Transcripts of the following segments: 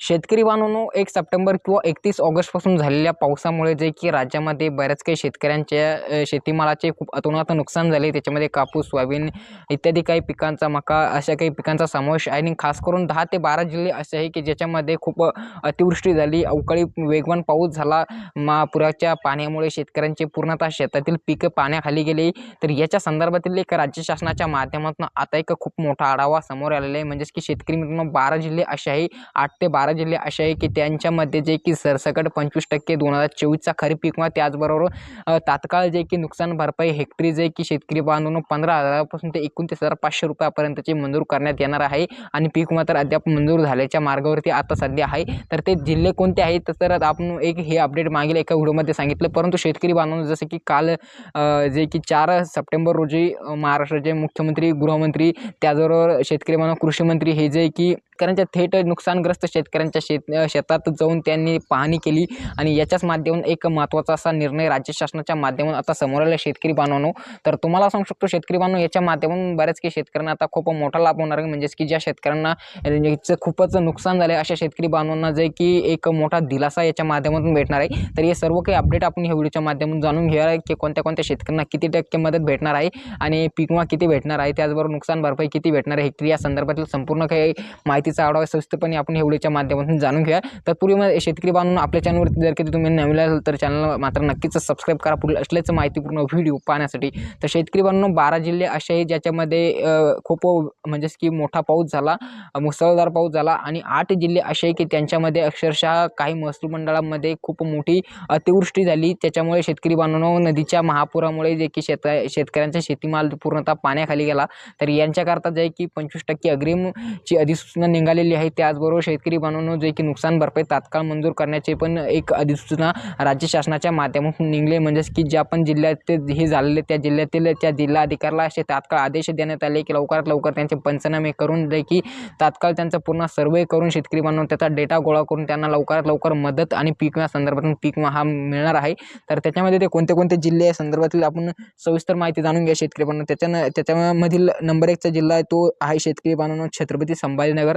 शेतकरी बांधवांनो एक सप्टेंबर किंवा एकतीस ऑगस्टपासून झालेल्या पावसामुळे जे की राज्यामध्ये बऱ्याच काही शेतकऱ्यांच्या शेतीमालाचे खूप अतोनात नुकसान झाले. त्याच्यामध्ये कापूस सोयाबीन इत्यादी काही पिकांचा मका अशा काही पिकांचा समावेश आहे. आणि खास करून दहा ते बारा जिल्हे असे आहे की ज्याच्यामध्ये खूप अतिवृष्टी झाली. अवकाळी वेगवान पाऊस झाला. महापुराच्या पाण्यामुळे शेतकऱ्यांचे पूर्णतः शेतातील पिकं पाण्याखाली गेली. तर याच्या संदर्भातील एक राज्य शासनाच्या माध्यमातून आता एक खूप मोठा आढावा समोर आलेला आहे. म्हणजेच की शेतकरी मित्रांनो बारा जिल्हे असे आहे. आठ ते बारा जिल्हे असे आहे की त्यांच्यामध्ये जे की सरसकट पंचवीस टक्के दोन हजार चोवीसचा खरीप पीक मग त्याचबरोबर तात्काळ जे की नुकसान भरपाई हेक्टरी जे की शेतकरी बांधून पंधरा हजारापासून ते एकोणतीस हजार पाचशे रुपयापर्यंतचे मंजूर करण्यात येणार आहे आणि पीक मात्र तर अद्याप मंजूर झाल्याच्या मार्गावरती आता सध्या आहे. तर ते जिल्हे कोणते आहेत? तर आपण एक हे अपडेट मागील एका व्हिडिओमध्ये सांगितलं. परंतु शेतकरी बांधून जसं की काल जे की चार सप्टेंबर रोजी महाराष्ट्राचे मुख्यमंत्री गृहमंत्री त्याचबरोबर शेतकरी बांधव कृषी मंत्री हे जे की शेतकऱ्यांच्या थेट नुकसानग्रस्त शेतकऱ्यांच्या शेत शेतात जाऊन त्यांनी पाहणी केली आणि याच्याच माध्यमातून एक महत्त्वाचा असा निर्णय राज्य शासनाच्या माध्यमातून आता समोर आला शेतकरी बांधवांनो. तर तुम्हाला सांगू शकतो शेतकरी बांधव याच्या माध्यमातून बऱ्याच काही शेतकऱ्यांना आता खूप मोठा लाभ होणार आहे. म्हणजेच की ज्या शेतकऱ्यांना याचं खूपच नुकसान झालं अशा शेतकरी बांधवांना जे की एक मोठा दिलासा याच्या माध्यमातून भेटणार आहे. तर हे सर्व काही अपडेट आपण ह्या व्हिडिओच्या माध्यमातून जाणून घेणार आहे की कोणत्या कोणत्या शेतकऱ्यांना किती टक्के मदत भेटणार आहे आणि पीक विमा किती भेटणार आहे त्याचबरोबर नुकसान भरपाई किती भेटणार आहे हेक्टरी या संदर्भातील संपूर्ण काही माहिती शेतीचा आढावा सविस्तरपणे आपण एवढ्याच्या माध्यमातून जाणून घेऊया. तत्पूर्वी मग शेतकरी बांधून आपल्या चॅनलवरती जर कधी तुम्ही नवीन असाल तर चॅनल मात्र नक्कीच सबस्क्राईब करा. पुढील असल्याच माहितीपूर्ण व्हिडिओ पाहण्यासाठी. तर शेतकरी बांधून बारा जिल्हे असे आहे ज्याच्यामध्ये खूप म्हणजेच की मोठा पाऊस झाला मुसळधार पाऊस झाला आणि आठ जिल्हे असे आहे की त्यांच्यामध्ये अक्षरशः काही महसूल मंडळामध्ये खूप मोठी अतिवृष्टी झाली. त्याच्यामुळे शेतकरी बांधवांनो नदीच्या महापुरामुळे जे की शेत शेतकऱ्यांचा शेतीमाल पूर्णतः पाण्याखाली गेला. तर यांच्याकरता जे की पंचवीस टक्के अग्रिमची अधिसूचना निघालेली आहे. त्याचबरोबर शेतकरी बांधवांनो जे की नुकसान भरपाई तात्काळ मंजूर करण्याचे पण एक अधिसूचना राज्य शासनाच्या माध्यमातून निघले म्हणजेच की ज्या पण जिल्ह्यात हे झालेले त्या जिल्ह्यातील त्या जिल्हाधिकाऱ्याला असे तात्काळ आदेश देण्यात आले की लवकरात लवकर त्यांचे पंचनामे करून जे की तात्काळ त्यांचा पूर्ण सर्वे करून शेतकरी बांधव त्याचा डेटा गोळा करून त्यांना लवकरात लवकर मदत आणि पीक विमा संदर्भातून पीक विमा हा मिळणार आहे. तर त्याच्यामध्ये ते कोणते कोणते जिल्हे या संदर्भातील आपण सविस्तर माहिती जाणून घ्या शेतकरी बांधव त्याच्यानं त्याच्यामधील नंबर एकचा जिल्हा आहे तो आहे शेतकरी बांधवांनो छत्रपती संभाजीनगर.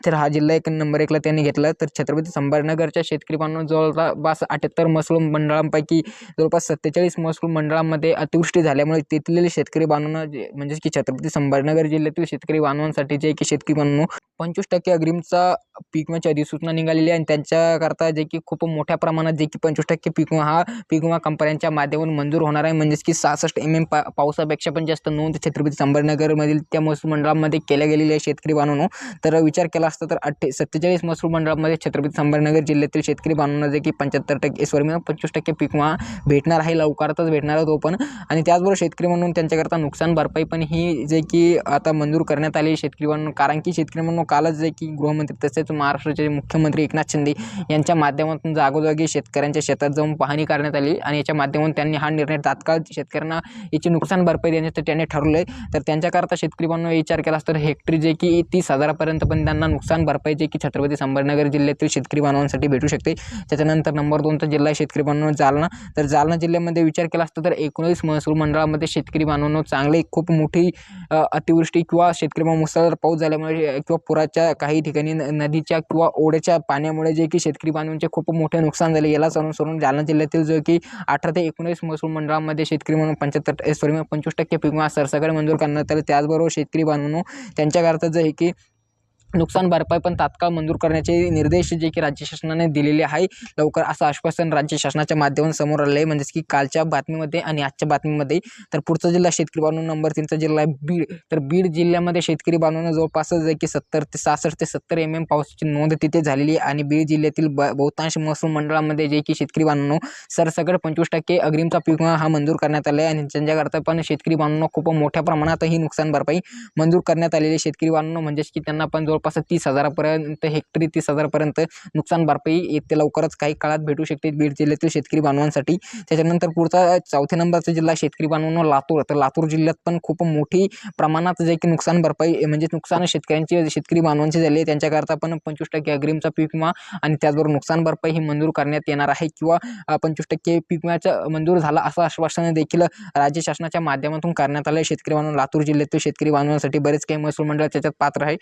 तर हा जिल्हा एक नंबर एकला त्यांनी घेतला. तर छत्रपती संभाजीनगरच्या शेतकरी बांधवांनो जवळपास अठ्याहत्तर महसूल मंडळांपैकी जवळपास सत्तेचाळीस महसूल मंडळांमध्ये अतिवृष्टी झाल्यामुळे तिथलेले शेतकरी बांधवांना जे म्हणजेच की छत्रपती संभाजीनगर जिल्ह्यातील शेतकरी बांधवांसाठी जे की शेतकरी बांधवांनो पंचवीस टक्के अग्रिमचा पीक विम्याची अधिसूचना निघालेली आहे आणि त्यांच्याकरता जे की खूप मोठ्या प्रमाणात जे की पंचवीस टक्के पीक विमा हा पीक विमा कंपन्यांच्या माध्यमातून मंजूर होणार आहे. म्हणजेच की सहासष्ट एम एम पा पावसापेक्षा पण जास्त नोंद छत्रपती संभाजीनगरमधील त्या महसूल मंडळामध्ये केल्या गेलेल्या आहे शेतकरी बांधवांनो. तर विचार केला असता तर अठ्ठे सत्तेचाळीस महसूल मंडळामध्ये छत्रपती संभाजीनगर जिल्ह्यातील शेतकरी बांधवांना जे की पंच्याहत्तर टक्के सॉरी पंचवीस टक्के पीक विमा भेटणार आहे लवकरातच भेटणार तो पण. आणि त्याचबरोबर शेतकरी म्हणून त्यांच्याकरता नुकसान भरपाई पण ही जे की आता मंजूर करण्यात आली आहे शेतकरी म्हणून कारण की शेतकरी म्हणून कालच जे की गृहमंत्री तसेच महाराष्ट्राचे मुख्यमंत्री एकनाथ शिंदे यांच्या माध्यमातून जागोजागी शेतकऱ्यांच्या शेतात जाऊन पाहणी करण्यात आली. आणि याच्या माध्यमातून त्यांनी हा निर्णय तात्काळ शेतकऱ्यांना याची नुकसान भरपाई देण्याचं त्यांनी ठरवलं आहे तर त्यांच्याकरता शेतकरी बांधव विचार केला असता तर हेक्टरी जे की तीस हजारापर्यंत पण त्यांना नुकसान भरपाई जे की छत्रपती संभाजीनगर जिल्ह्यातील शेतकरी बांधवांसाठी भेटू शकते. त्याच्यानंतर नंबर दोनचा जिल्हा शेतकरी बांधव जालना. तर जालना जिल्ह्यामध्ये विचार केला असता तर एकोणीस महसूल मंडळामध्ये शेतकरी बांधवांनो चांगले खूप मोठी अतिवृष्टी किंवा शेतकरी मुसळधार पाऊस झाल्यामुळे किंवा पुराच्या काही ठिकाणी न- नदीच्या किंवा ओढ्याच्या पाण्यामुळे जे की शेतकरी बांधवांचे खूप मोठे नुकसान झाले. यालाच अनुसरून जालना जिल्ह्यातील जो की अठरा ते एकोणीस महसूल मंडळामध्ये शेतकरी म्हणून पंच्याहत्तर eh, सॉरी पंचवीस टक्के पीक विमा सरसकट मंजूर करण्यात आले त्याचबरोबर शेतकरी बांधवांनो त्यांच्याकरता जे आहे की नुकसान भरपाई पण तात्काळ मंजूर करण्याचे निर्देश जे की राज्य शासनाने दिलेले आहे. लवकर असं आश्वासन राज्य शासनाच्या माध्यमातून समोर आलं आहे म्हणजेच की कालच्या बातमीमध्ये आणि आजच्या बातमीमध्ये तर पुढचा जिल्हा शेतकरी बांधव नंबर तीनचा जिल्हा आहे बीड. तर बीड जिल्ह्यामध्ये शेतकरी बांधवांना जवळपास जे की सत्तर ते सहासष्ट ते सत्तर एम एम पावसाची नोंद तिथे झालेली आहे. आणि बीड जिल्ह्यातील ब बहुतांश महसूल मंडळामध्ये जे की शेतकरी बांधवांनो सरसकट पंचवीस टक्के अग्रिमचा पीक हा मंजूर करण्यात आला आहे आणि त्यांच्याकरता पण शेतकरी बांधवांना खूप मोठ्या प्रमाणात ही नुकसान भरपाई मंजूर करण्यात आलेली आहे. शेतकरी बांधवांनो म्हणजेच की त्यांना पण जो जवळपास तीस हजारापर्यंत हेक्टरी तीस हजारपर्यंत नुकसान भरपाई येते. लवकरच काही काळात भेटू शकते बीड जिल्ह्यातील शेतकरी बांधवांसाठी. त्याच्यानंतर पुढचा चौथ्या नंबरचा जिल्हा शेतकरी बांधवांनो लातूर. तर लातूर जिल्ह्यात पण खूप मोठी प्रमाणात जे की नुकसान भरपाई म्हणजे नुकसान शेतकऱ्यांची शेतकरी बांधवांची झाली. आहे त्यांच्याकरता पण पंचवीस टक्के अग्रिमचा पीक विमा आणि त्याचबरोबर नुकसान भरपाई ही मंजूर करण्यात येणार आहे किंवा पंचवीस टक्के पीक विम्याचं मंजूर झाला असं आश्वासन देखील राज्य शासनाच्या माध्यमातून करण्यात आलं आहे शेतकरी बांधव लातूर जिल्ह्यातील शेतकरी बांधवांसाठी बरेच काही महसूल मंडळ त्याच्यात पात्र आहे.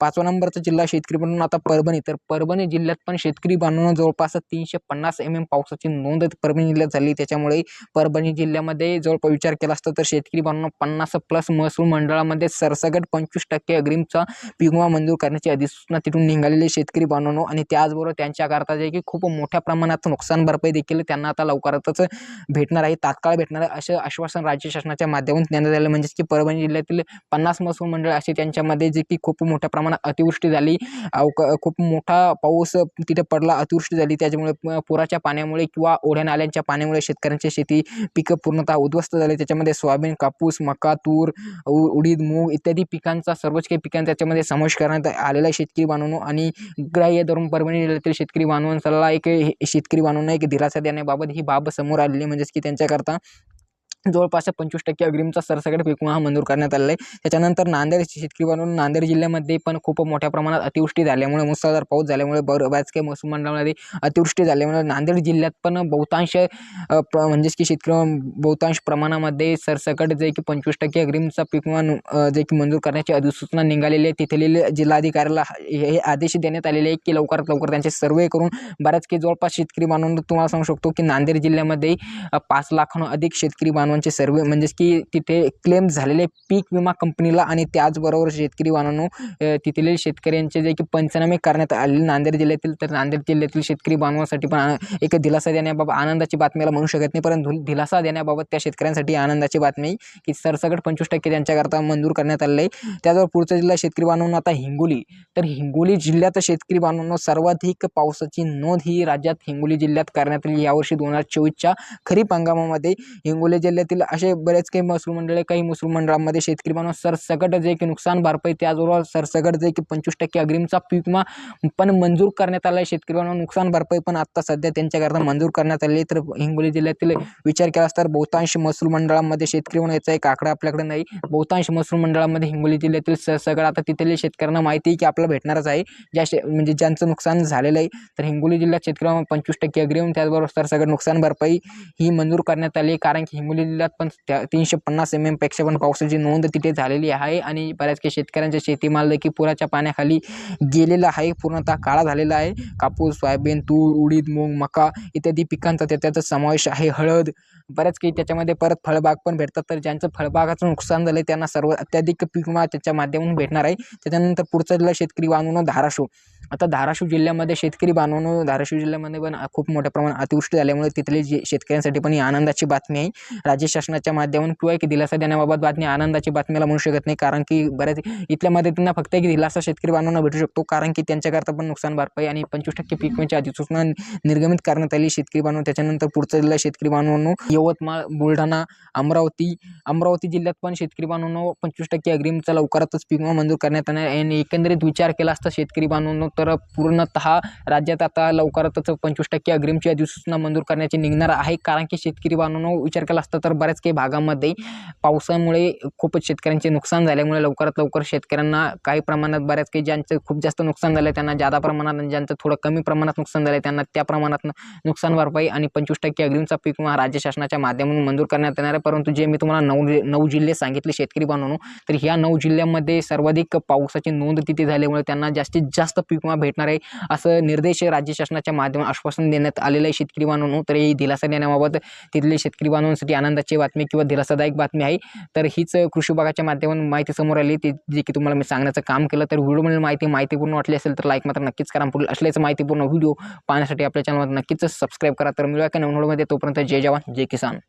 पाचवा पाचवा नंबरचा जिल्हा शेतकरी म्हणून आता परभणी. तर परभणी जिल्ह्यात पण शेतकरी बांधवांना जवळपास तीनशे पन्नास एम एम पावसाची नोंद परभणी जिल्ह्यात झाली. त्याच्यामुळे परभणी जिल्ह्यामध्ये जवळपास विचार केला असता तर शेतकरी बांधवांना पन्नास प्लस महसूल मंडळामध्ये सरसगट पंचवीस टक्के अग्रिमचा पीक मंजूर करण्याची अधिसूचना तिथून निघालेली शेतकरी बांधवांनो. आणि त्याचबरोबर त्यांच्याकरता जे की खूप मोठ्या प्रमाणात नुकसान भरपाई देखील त्यांना आता लवकरातच भेटणार आहे तात्काळ भेटणार आहे असं आश्वासन राज्य शासनाच्या माध्यमातून देण्यात आलं म्हणजेच की परभणी जिल्ह्यातील पन्नास महसूल मंडळ असे त्यांच्यामध्ये जे की खूप मोठ्या प्रमाणात अतिवृष्टी झाली. अवक खूप मोठा पाऊस तिथे पडला अतिवृष्टी झाली. त्याच्यामुळे पुराच्या पाण्यामुळे किंवा ओढ्या नाल्यांच्या पाण्यामुळे शेतकऱ्यांची शेती पिकं पूर्णतः उद्ध्वस्त झाली. त्याच्यामध्ये सोयाबीन कापूस मका तूर उडीद मूग इत्यादी पिकांचा सर्वच काही पिकांचा त्याच्यामध्ये समावेश करण्यात आलेला आहे शेतकरी बांधवांनो. आणि ग्राह्य धरून परभणी जिल्ह्यातील शेतकरी बांधवांचा एक शेतकरी बांधवांना एक दिलासा देण्याबाबत ही बाब समोर आलेली म्हणजेच की त्यांच्याकरता जवळपास पंचवीस टक्के अग्रिमचा सरसकट पीक विमा मंजूर करण्यात आलेला आहे. त्याच्यानंतर नांदेड शेतकरी बनवून नांदेड जिल्ह्यामध्ये पण खूप मोठ्या प्रमाणात अतिवृष्टी झाल्यामुळे मुसळधार पाऊस झाल्यामुळे बर बऱ्याच काही महसूल मंडळामध्ये अतिवृष्टी झाल्यामुळे नांदेड जिल्ह्यात पण बहुतांश प्र म्हणजेच की शेतकरी बहुतांश प्रमाणामध्ये सरसकट जे की पंचवीस टक्के अग्रिमचा पीक विमा जे की मंजूर करण्याची अधिसूचना निघालेली आहे. तिथले जिल्हाधिकाऱ्याला हे हे आदेश देण्यात आलेले आहे की लवकरात लवकर त्यांचे सर्वे करून बऱ्याच काही जवळपास शेतकरी बांधून तुम्हाला सांगू शकतो की नांदेड जिल्ह्यामध्ये पाच लाखांहून अधिक शेतकरी बांधून बांधवांचे सर्वे म्हणजेच की तिथे क्लेम झालेले पीक विमा कंपनीला आणि त्याचबरोबर शेतकरी बांधवांनो तिथले शेतकऱ्यांचे जे की पंचनामे करण्यात आलेले नांदेड जिल्ह्यातील तर नांदेड जिल्ह्यातील शेतकरी बांधवांसाठी पण एक दिलासा देण्याबाबत आनंदाची बातमीला म्हणू शकत नाही परंतु दिलासा देण्याबाबत त्या शेतकऱ्यांसाठी आनंदाची बातमी की सरसकट पंचवीस टक्के त्यांच्याकरता मंजूर करण्यात आले आहे. त्याचबरोबर पुढचा जिल्हा शेतकरी बांधवांना आता हिंगोली. तर हिंगोली जिल्ह्यात शेतकरी बांधवांना सर्वाधिक पावसाची नोंद ही राज्यात हिंगोली जिल्ह्यात करण्यात आली. यावर्षी दोन हजार चोवीसच्या खरीप हंगामामध्ये हिंगोली जिल्ह्यातील असे बरेच काही महसूल मंडळे काही महसूल मंडळामध्ये शेतकरी बांधव सरसकट जे की नुकसान भरपाई त्याचबरोबर सरसकट जे की पंचवीस टक्के अग्रिमचा पीक विमा पण मंजूर करण्यात आला आहे शेतकरी बांधव नुकसान भरपाई पण आत्ता सध्या त्यांच्याकरता मंजूर करण्यात आली आहे. तर हिंगोली जिल्ह्यातील विचार केला तर बहुतांश महसूल मंडळामध्ये शेतकरी म्हणून याचा एक आकडा आपल्याकडे नाही. बहुतांश महसूल मंडळामध्ये हिंगोली जिल्ह्यातील सगळं आता तिथले शेतकऱ्यांना माहिती आहे की आपल्याला भेटणारच आहे. ज्या शे म्हणजे ज्यांचं नुकसान झालेलं आहे. तर हिंगोली जिल्ह्यात शेतकऱ्यांना पंचवीस टक्के अग्रिम त्याचबरोबर सरसगट नुकसान भरपाई ही मंजूर करण्यात आली आहे. कारण की हिंगोली जिल्ह्यात पण त्या तीनशे पन्नास एम एमपेक्षा पण पावसाची नोंद तिथे झालेली आहे. आणि बऱ्याच काही शेतकऱ्यांच्या शेतीमाल देखील पुराच्या पाण्याखाली गेलेला आहे. पूर्णतः काळा झालेला आहे. कापूस सोयाबीन तूर उडीद मूग मका इत्यादी पिकांचा त्याचा समावेश आहे. हळद बऱ्याच काही त्याच्यामध्ये परत फळबाग पण भेटतात. तर ज्यांचं फळबागाचं नुकसान झालं त्यांना सर्व अत्याधिक पीक विमा त्याच्या माध्यमातून भेटणार आहे. त्याच्यानंतर पुढचा जिल्हा शेतकरी बांधवून धाराशिव. आता धाराशिव जिल्ह्यामध्ये शेतकरी बांधवांनो धाराशिव जिल्ह्यामध्ये पण खूप मोठ्या प्रमाणात अतिवृष्टी झाल्यामुळे तिथले जे शेतकऱ्यांसाठी पण ही आनंदाची बातमी आहे. राज्य शासनाच्या माध्यमातून किंवा एक दिलासा देण्याबाबत बातमी आनंदाची बातमीला म्हणू शकत नाही कारण की बऱ्याच इथल्या मदतींना फक्त एक दिलासा शेतकरी बांधवांना भेटू शकतो कारण की त्यांच्याकरता पण नुकसान भरपाई आणि पंचवीस टक्के पीक विम्याची अधिसूचना निर्गमित करण्यात आली. शेतकरी बांधव त्याच्यानंतर पुढचा जिल्हा शेतकरी बांधवांनो यवतमाळ बुलढाणा अमरावती अमरावती जिल्ह्यात पण शेतकरी बांधवांनो पंचवीस टक्के अग्रिमचा लवकरातच पीक विमा मंजूर करण्यात येणार आहे. आणि एकंदरीत विचार केला असता शेतकरी बांधवांनो तर पूर्णतः राज्यात आता लवकरातच पंचवीस टक्के अग्रिमची अधिसूचना मंजूर करण्याची निघणार आहे. कारण की शेतकरी बांधवांनो विचार केला असता तर बऱ्याच काही भागामध्ये पावसामुळे खूपच शेतकऱ्यांचे नुकसान झाल्यामुळे लवकरात लवकर शेतकऱ्यांना काही प्रमाणात बऱ्याच काही ज्यांचं खूप जास्त नुकसान झालं त्यांना जादा प्रमाणात आणि ज्यांचं थोडं कमी प्रमाणात नुकसान झालं त्यांना त्या प्रमाणात नुकसान भरपाई आणि पंचवीस टक्के अग्रिमचा पीक विमा राज्य शासनाच्या माध्यमातून मंजूर करण्यात येणार आहे. परंतु जे मी तुम्हाला नऊ नऊ जिल्हे सांगितले शेतकरी बांधवांनो तर ह्या नऊ जिल्ह्यांमध्ये सर्वाधिक पावसाची नोंद तिथे झाल्यामुळे त्यांना जास्तीत जास्त पीक विमा भेटणार आहे असं निर्देश राज्य शासनाच्या माध्यमात आश्वासन देण्यात आलेलं आहे. शेतकरी बांधवांनो तर ही दिलासा देण्याबाबत तिथले शेतकरी बांधवांसाठी आनंदाची बातमी किंवा दिलासादायक बातमी आहे. तर हीच कृषी विभागाच्या माध्यमातून माहिती समोर आली ती जे की तुम्हाला मी सांगण्याचं काम केलं. तर व्हिडिओमधील माहिती माहितीपूर्ण वाटली असेल तर लाईक मात्र नक्कीच करा. पुढील असल्याच माहितीपूर्ण व्हिडिओ पाहण्यासाठी आपल्या चॅनलमध्ये नक्कीच सबस्क्राईब करा. तर मिळूया का नवनोडमध्ये तोपर्यंत जय जवान जय किसान.